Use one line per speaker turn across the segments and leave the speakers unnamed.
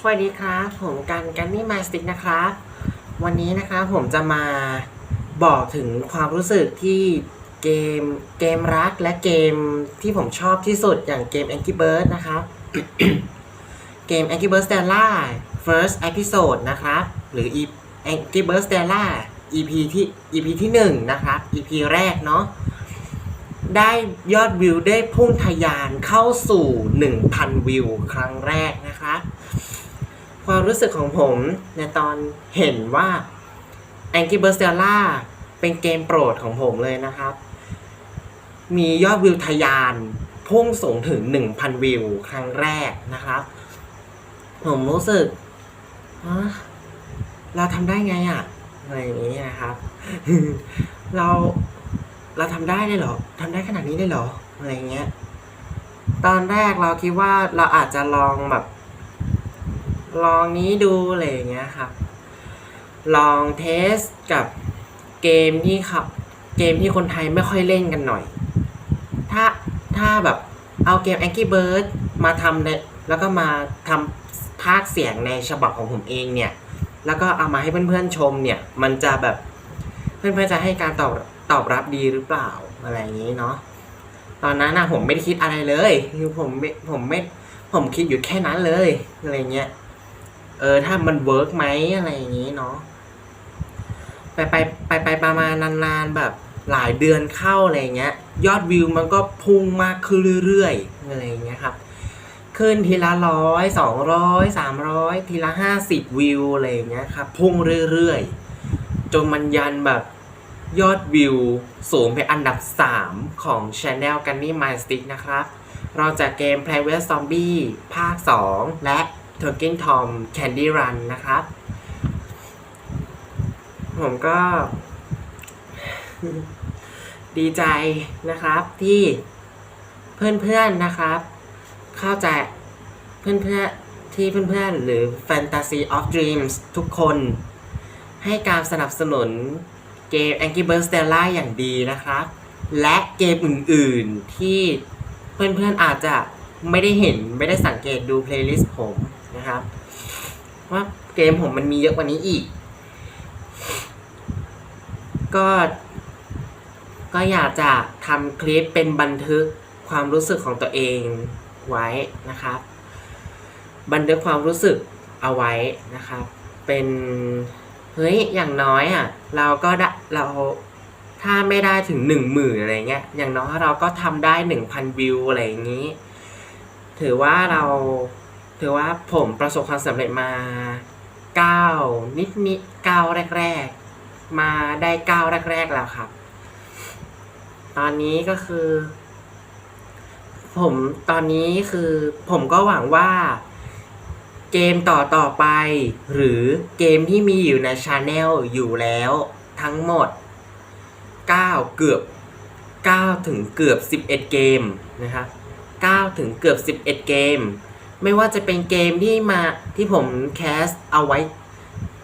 สวัสดีครับ ผมกันกันนี่มาสติกนะครับวันนี้นะครับผมจะมาบอกถึงความรู้สึกที่เกมเกมรักและเกมที่ผมชอบที่สุดอย่างเกม Angry Birds นะครับเกม Angry Birds Stella First Episode นะครับหรือ Angry Birds Stella EP ที่ EP ที่1นะครับ EP แรกเนาะได้ยอดวิวได้พุ่งทะยานเข้าสู่ 1,000 วิวครั้งแรกนะครับ ความรู้สึกของผมในตอนเห็นว่า Angry Birds Stella เป็นเกมโปรดของผมเลยนะครับ มียอดวิวทะยาน พุ่งสูงถึง 1,000 วิวครั้งแรกนะครับ ผมรู้สึกเราทำได้ไงอะอะไรอย่างนี้นะครับ เราเราทำได้เลยเหรอทำได้ขนาดนี้เลยเหรออะไรเงี้ย ตอนแรกเราคิดว่าเราอาจจะลองแบบ ลองนี้ดูอะไรอย่างเงี้ยครับ ลองเทสกับเกมที่ขับ เกมที่คนไทยไม่ค่อยเล่นกันหน่อย ถ้าถ้าแบบเอาเกม Angry Bird มาทำแล้วก็มาทำภาคเสียงในฉบับของผมเองเนี่ย แล้วก็เอามาให้เพื่อนๆชมเนี่ย มันจะแบบเพื่อนๆจะให้การตอบตอบรับดีหรือเปล่าอะไรอย่างนี้เนาะตอนนั้นนะผมไม่ได้คิดอะไรเลยคือผมไม่ผมไม่ผมคิดอยู่แค่นั้นเลยอะไรเงี้ย เออถ้ามันเวิร์กไหมอะไรอย่างนี้เนาะไปไปไปไปประมาณนานๆแบบหลายเดือนเข้าอะไรเงี้ย ยอดวิวมันก็พุ่งมากขึ้นเรื่อยๆอะไรเงี้ยครับ ขึ้นทีละร้อยสองร้อยสามร้อยทีละห้าสิบวิวอะไรเงี้ยครับพุ่งเรื่อยๆจนมันยันแบบยอดวิวสูงเป็นอันดับ 3 ของ Channel กันนี่ My Stick นะครับ เราจากเกม Private Zombie ภาค 2 และ Talking Tom Candy Run นะครับ ผมก็ ดีใจนะครับที่เพื่อนๆนะครับ เข้าใจเพื่อนๆที่เพื่อนๆ หรือ Fantasy of Dreams ทุกคนให้การสนับสนุนเกม Angry Birds Stella อย่างดีนะครับ และเกมอื่นๆที่เพื่อนๆอาจจะไม่ได้เห็นไม่ได้สังเกตดู playlist ผม นะครับ ว่าเกมผมมันมีเยอะกว่านี้อีก ก็ ก็อยากจะทำคลิปเป็นบันทึกความรู้สึกของตัวเองไว้นะครับ บันทึกความรู้สึกเอาไว้นะครับ เป็นเฮ้ยอย่างน้อยอะ เราก็ได้เราถ้าไม่ได้ถึงหนึ่งหมื่นอะไรเงี้ยอย่างน้อยเราก็ทำได้หนึ่งพันวิวอะไรอย่างนี้ ถือว่าเรา ถือว่าผมประสบความสำเร็จมาเก้านิดนิดเก้าแรก ๆ มาได้เก้าแรก ๆ แล้วครับ ตอนนี้ก็คือ ผมตอนนี้คือผมก็หวังว่า เกมต่อต่อไป หรือเกมที่มีอยู่ในชาแนลอยู่แล้ว ทั้งหมด 9 เกือบ 9 ถึงเกือบ 11 เกมนะครับ9ถึงเกือบ 11 เกม ไม่ว่าจะเป็นเกมที่มาที่ผมแคสเอาไว้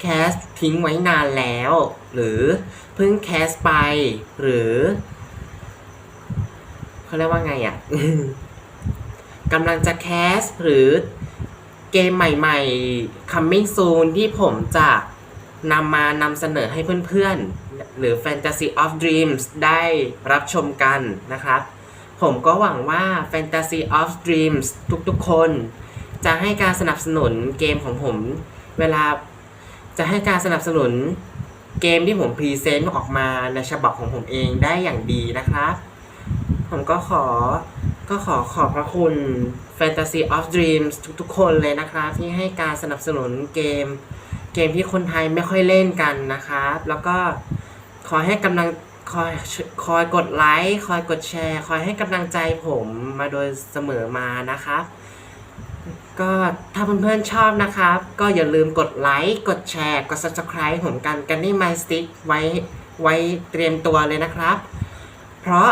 แคสทิ้งไว้นานแล้ว หรือเพิ่งแคสไป หรือเขาเรียกว่าไงอะ่ะกำลังจะแคสหรือเกมใหม่ๆ coming soon ที่ผมจะนำมานำเสนอให้เพื่อนๆ หรือ Fantasy of Dreams ได้รับชมกันนะครับ ผมก็หวังว่า Fantasy of Dreams ทุกๆคน จะให้การสนับสนุนเกมของผม เวลาจะให้การสนับสนุนเกมที่ผมพรีเซนต์ออกมาในฉบับของผมเองได้อย่างดีนะครับ ผมก็ขอก็ขอขอบพระคุณ Fantasy of Dreams ทุกๆ คนเลยนะครับ ที่ให้การสนับสนุนเกม เกมที่คนไทยไม่ค่อยเล่นกันนะครับ แล้วก็ขอให้กำลัง คอยคอยกดไลค์คอยกดแชร์ คอยให้กำลังใจผมมาโดยเสมอมานะครับ ก็ถ้าเพื่อนๆชอบนะครับ ก็อย่าลืมกดไลค์กดแชร์ กด subscribe ผมกันกันนี่ My Stick ไว้ไว้เตรียมตัวเลยนะครับ เพราะ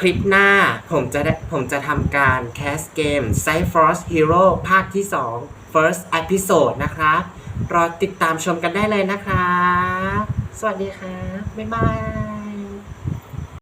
คลิปหน้าผมจะได้ผมจะทำการแคสเกม Cyfrost Hero ภาคที่ 2 First Episode นะครับ รอติดตามชมกันได้เลยนะครับ สวัสดีครับบ๊ายบาย